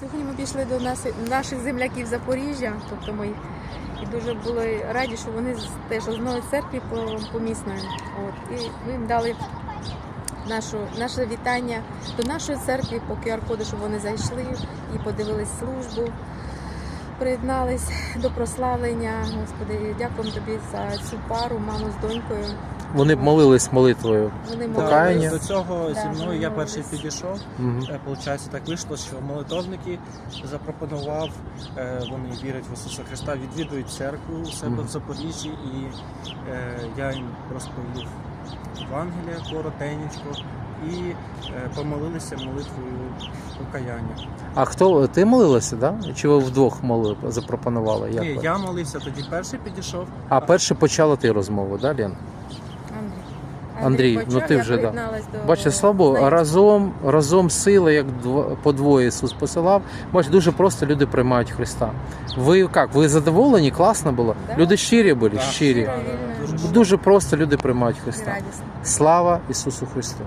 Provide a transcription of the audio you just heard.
Сьогодні ми пішли до наших земляків Запоріжжя, тобто ми і дуже були раді, що вони теж одної церкви помісної. От, і ми їм дали нашу, наше вітання до нашої церкви по QR-коду, щоб вони зайшли і подивились службу, приєднались до прославлення. Господи, дякуємо тобі за цю пару, маму з донькою. Вони б молились молитвою. Вони Покаяння. До цього зі мною я перший підійшов. Е, Получається, так вийшло, що молитовники запропонував, е, вони вірять в Ісуса Христа, відвідують церкву у себе в Запоріжжі, і е, я їм розповів Євангелія коротенечко і е, помолилися молитвою покаяння. А хто ти молилася, да? Чи ви вдвох молили, запропонували? Як Ні, ви? я молився, тоді перший підійшов. А перше почала ти розмову, да, Лен? Андрій. Ну ти вже, да. бачиш слабо, разом, разом сили, як дво- по двоє Ісус посилав. Бач, дуже просто люди приймають Христа. Ви як? Ви задоволені? Класно було? Да. Люди щирі були, Да. щирі. Да, Да, да, дуже Дуже просто люди приймають Христа. Слава Ісусу Христу!